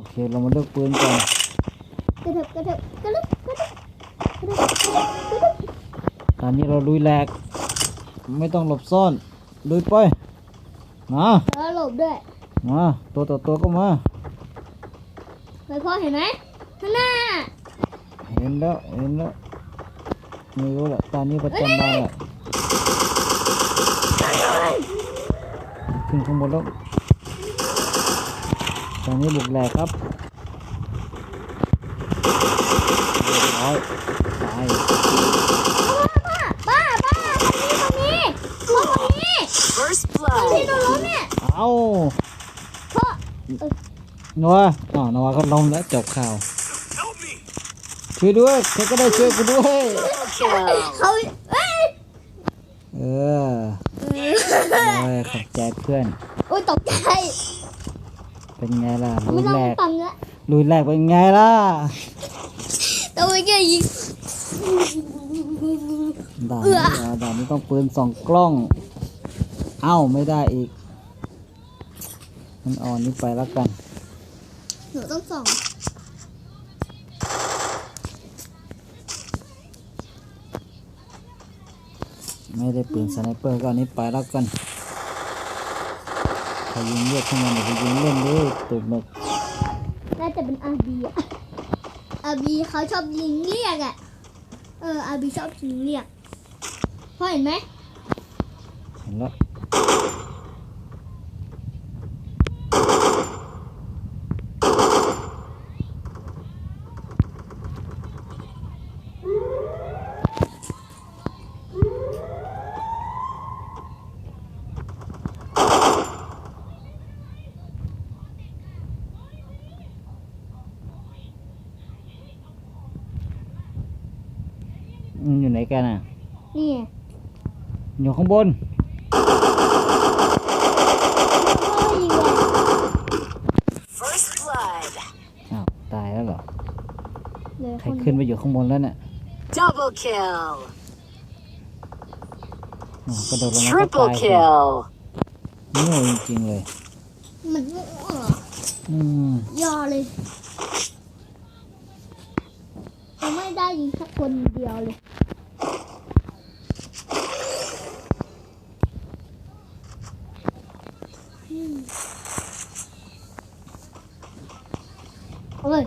โอเค เรามาเลือกปืนก่อนกระเถิบกระเถิบกระเถิบกระเถิบกระเถิบกระเถิบตอนนี้เราลุยแหลก ไม่ต้องหลบซ่อน ลุยไป มาแล้วหลบด้วย มา ตัวต่อตัวก็มาไปพ่อเห็นไหมข้างหน้า เห็นแล้ว เห็นแล้ว ไม่รู้แหละตอนนี้ประจำบ้านแหละขึ้นข้างบนแล้ว ตอนนี้บุกแหลกครับเรียบร้อยตายป้าป้าป้าตรงนี้ตรงนี้พ่อตรงนี้ First ตรงที่ blood. โดนล้มเนี่ยเอาพ่อนัวอ๋อนัวก็ล้มแล้วจบข่าว ช่วยด้วยใครก็ได้ช่วยกูด้วย Kill. เขาเอ้ยเออเอ้ยขอบใจเพื่อน โอ้ยตกใจ เป็นไงล่ะลุไม่ยต้อแรงกฟังละลุยแรกเป็นไงล่ะตัวไม่เกี่ยยิง ด่านเอื้นี้อเหรอด่านนี้ต้องปืนสองกล้อง เอ้าไม่ได้อีก มันเอ่อนนี้ไปแล้วกัน หนูต้องส่องไม่ได้ปืนสไนเปอร์ก็อันนี้ไปแล้วกัน ใครยิงเรียกขึ้นมาเดี๋ยวไปยิงเล่นดิตุดหมึกน่าจะเป็นอาบีอะอาบีเขาชอบยิงเรียกอะเอออาบีชอบยิงเรียกพ่อเห็นไหมเห็นแล้ว อืมอยู่ไหนกันอะ นี่ไงอยู่ข้างบน พ่อยิงเลย First blood. อ้าว ตายแล้วเหรอ เลยใคครนขึ้นไปอยู่ข้างบนแล้วเนี่ย Double kill. อ๋อกระโดดลงมาก็ Triple ตายสิ kill. โง่จริงๆเลย มันโง่เหรออืมยอเลยยัง ไม่ได้ยิงสักคนเดียวเลยอืมเอาเลย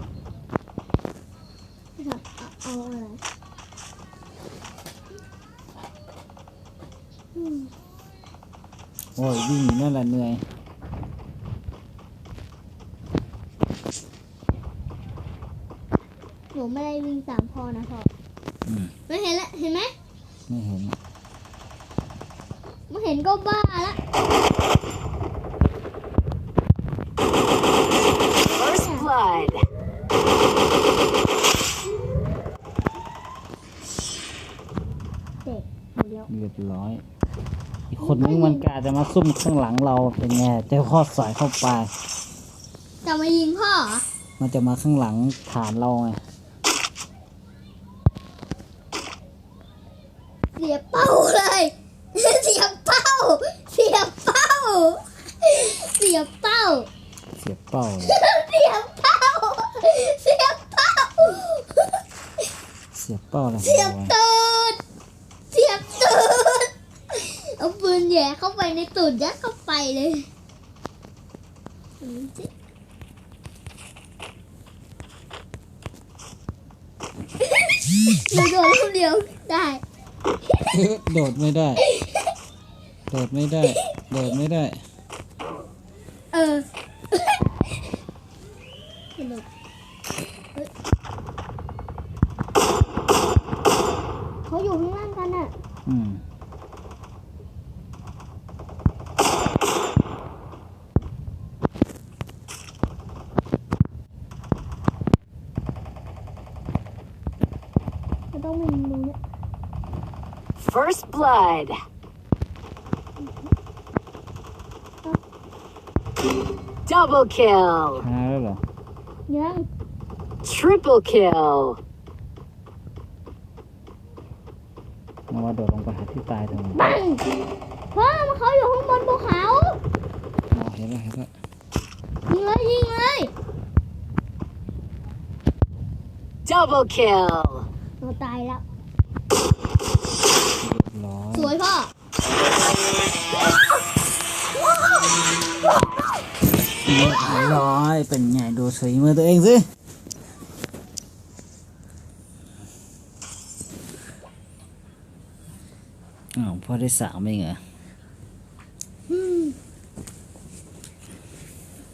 เอาเอาอะไรอืมโอ้ยวิ่งอยู่นั่นแหละเหนื่อย หนูไม่ได้วิ่งตามพ่อนะพ่ออืมไม่เห็นละเห็นไหมไม่เห็นไม่เห็นก็บ้าละ First blood. เด็กหมดแล้วเรียบร้อย อีกคนนึงมันกะจะมาซุ่มข้างหลังเราเป็นไงเจ้าพ่อสายเข้าไปจะมายิงพ่อเหรอมันจะมาข้างหลังฐานเราไง สียเป้าเลย เสียเป้า เสียเป้า เสียเป้า เสียบเป้าเลยเสียเป้า เสียเป้า เสียบเป้าเลยเสียบตูด เสียบตูด เอาปืนแหย่เข้าไปในตูดยัดเข้าไปเลยดูสิหนูโดดลูกเดียวได้ โดดไม่ได้ โดดไม่ได้ โดดไม่ได้ เออสนุกเฮ้ยเขาอยู่ข้างล่างกันอะ อืม มันต้องมีมือ First blood. Double kill. ชนะแล้วเหรอยัง Triple kill. มาว่าโดดลงไปหาที่ตายทำไมปังพ่อมันเขาอยู่ข้างบนภูเขาอ๋อเห็นแล้วเห็นแล้วยิงเลยยิงเลย Double kill. หนูตายแล้ว เป็นไงดูสีมือตัวเองสิอ้าวพ่อได้สามเองเหรอ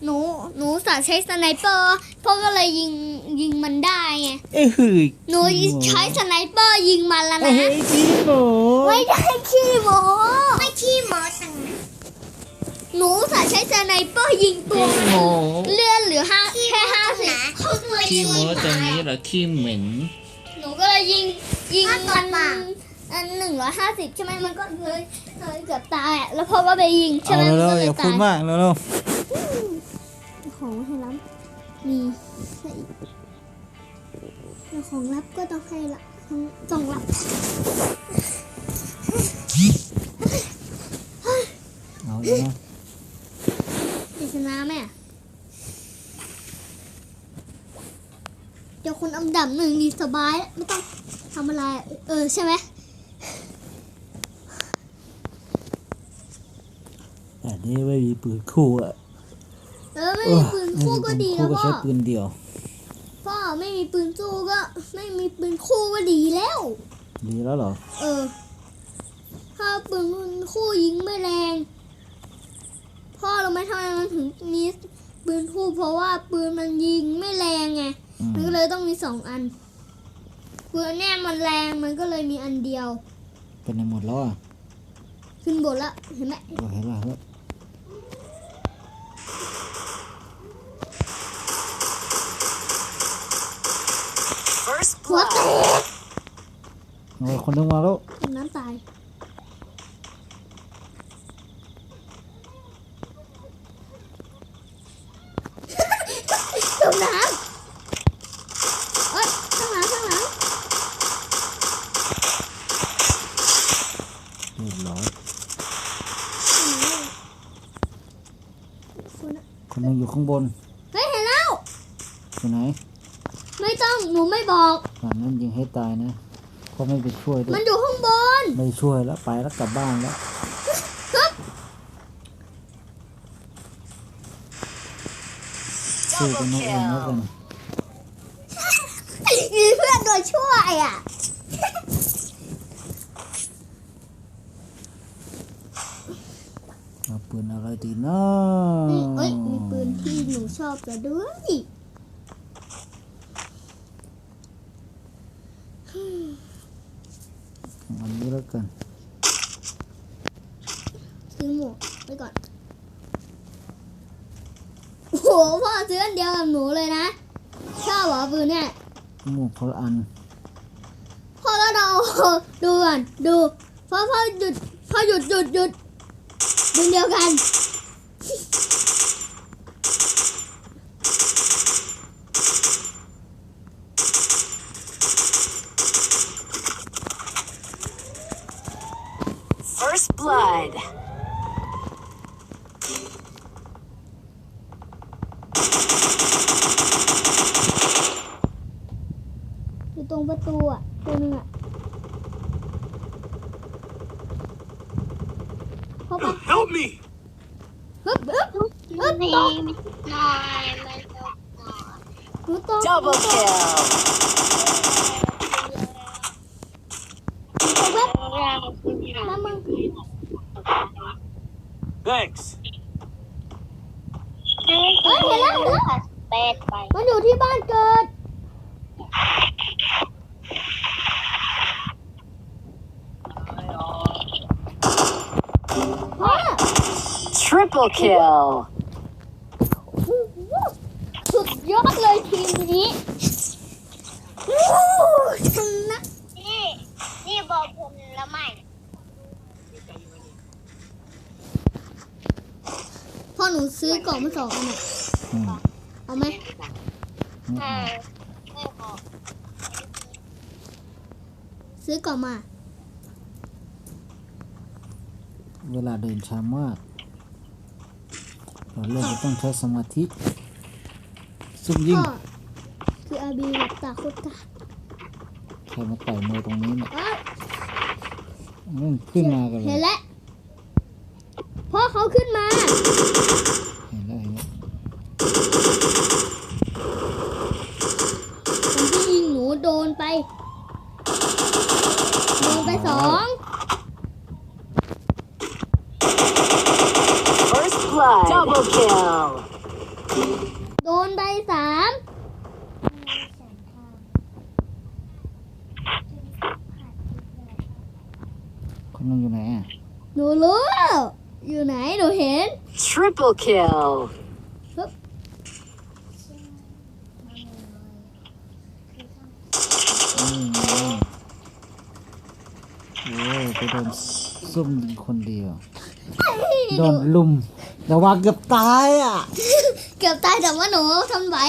หนูหนูสาใช้สไนเปอร์พ่อก็เลยยิงยิงมันได้ไงเอ้ยหนูใช้สไนเปอร์ยิงมันแล้วเอ้นะยจีโบไม่ได้ขี้โมไม่ขี้โมตัง หนูสาใช้สไนเปอร์ยิงตัวมันโมเลื่อนเหลือห้าแค่ห้าสิบขี้โมตรงนี้เหรอขี้เหม็นหนูก็เลยยิงยิงมันอันหนึ่งร้อยห้าสิบใช่ไหมมันก็เลยเลยเกือบตายอะแล้วพ่อก็ไปยิงใช่เอาไหมมันเร็วก็ๆเลอยย่าพูตาดยมากเร็วของให้รับมีให้อีกแล้วของรับก็ต้องให้ละต้องต้องรับๆเอาเลยนะจะ ชนะไหมอะเดี๋ยวคุณอันดับหนึ่งดีสบายแล้วไม่ต้องทำอะไร เออใช่ไหมแต่นี่ไม่มีปืนคู่อะเออไม่มีปืนคู่ก็ดีคู่แล้วก็พ่อใช้ปืนเดียว พ่อไม่มีปืนสู้ก็ ไม่มีปืนคู่ก็ดีแล้ว ดีแล้วเหรอ เออ ถ้าปืนคู่ยิงไม่แรง พ่อเราไม่ทำไมมันถึงมีปืนคู่เพราะว่าปืนมันยิงไม่แรงไงอืมมันก็เลยต้องมีสองอันปืนเนี่ยมันแรงมันก็เลยมีอันเดียว เป็นในหมดแล้วอะขึ้นบนแล้วเห็นไหมโอเคแล้วครับ First หัว blood. แตกโอ้ยคนนึงมาแล้วน้ำตายจมน้ำเอ้ยข้างหลังข้างหลัง เรียบร้อย คุณอะคนนึงอยู่ข้างบนเฮ้ยเห็นแล้ว อยู่ไหนไม่ต้องหนูไม่บอก หลังนั้นยิงให้ตายนะก็ไม่ไปช่วยด้วมัยนอยู่ข้างบนไม่ช่วยแล้วไปแล้วกลับบ้านแล้วครับสู้กันเอาเองแล้วกัน มีเพื่อนโดยช่วยอะ เอาปื นอะไรดีนะนี่เอ้ยมีปืนที่หนูชอบแล้วด้วยอันนี้แล้วกันซื้อหมวกไปก่อน โอ้โหพ่อซื้ออันเดียวกับหนูเลยนะ ชอบเหรอปืนเนี่ยหมวกคนละอัน พ่อก็เราดูก่อนดูพ่อพ่อหยุดพ่อหยุดหยุดหยุด ปืนเดียวกัน First blood. อยู่ตรงประตูอะตัวหนึงอะพ่อไป Help me! ฮึบฮึบฮึบตกหนูตก Double kill. ตกแบบมามึง Thanks. เฮ้ยเห็นแล้วเห็นแล้วมันอยู่ที่บ้านเกิดพ่อ Triple kill. สุดยอดเลยทีมนี้วู้ชนะนี่ นี่บอกผมละไม่พ่อหนูซื้อกล่องมาสองอันอะอืมเอาไหมไม่เอาไม่บอกซื้อกล่องมา เวลาเดินช้ามากเราเล่นจะต้องใช้สมาธิ ซุ่มยิงพ่อคืออาบีแบบตาโคตรตาใครมาต่อยมวยตรงนี้เนี่ยเอ้ยอืมขึ้นมากันเลเห็ยนแล้วพ่อเขาขึ้นมา เห็นแล้วเห็นแล้ว คนที่ยิงหนูโดนไป โดนไปสอง First blood. Double kill. โดนไปสาม คนนึงอยู่ไหนอะหนูรู้ อยู่ไหนหนูเห็น Triple kill. นี่ไงโอ้ยไปโดนซุ่มยิงคนเดียว โดนลุม แต่ว่าเกือบตายอะ เกือบตายแต่ว่าหนูทนไหว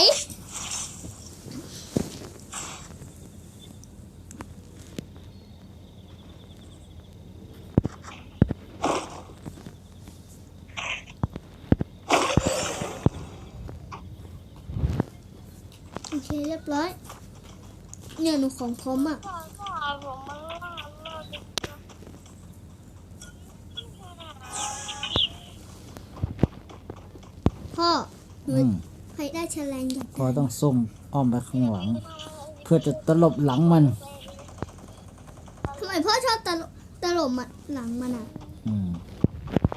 โอเคเรีย บร้อย เนี่ยหนูของพร้อมอะพ่อพ่อผมมันล่าเลิกพ่อหนูอืม ใครได้แฉลงจากพอต้องซุ่มอ้อมไปข้างหลัง เพื่อจะตลบหลังมัน ทำไมพ่อชอบตลบตลบมาหลังมันอะอืม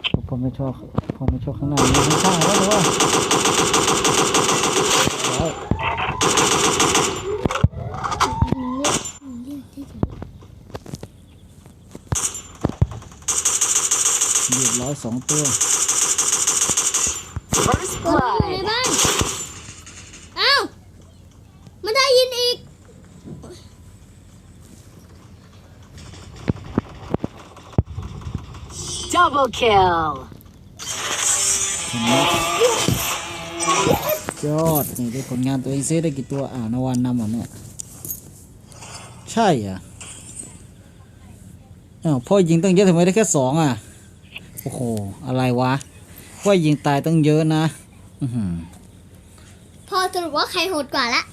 เพราะผมไม่ชอบผมไม่ชอบข้างหน้ามีข้างๆแล้วหรือว่าแล้ว มันเรียกมันเรียกที่ถึง เรียบร้อย สองตัว First ตัวอยู่ใน blood. บ้านอ้าวมันได้ยินอีก Double kill. เห็นไหมยอดนี่ดูผลงานตัวเองซิได้กี่ตัวอ่านวันนำเหรอเนี่ย ใช่อะอ้าวพ่อยิงตั้งเยอะทำไมได้แค่สองอะ โอ้โห อะไรวะพ่อยิงตายตั้งเยอะนะ อือหือ พอสรุปว่าใครโหดกว่าละ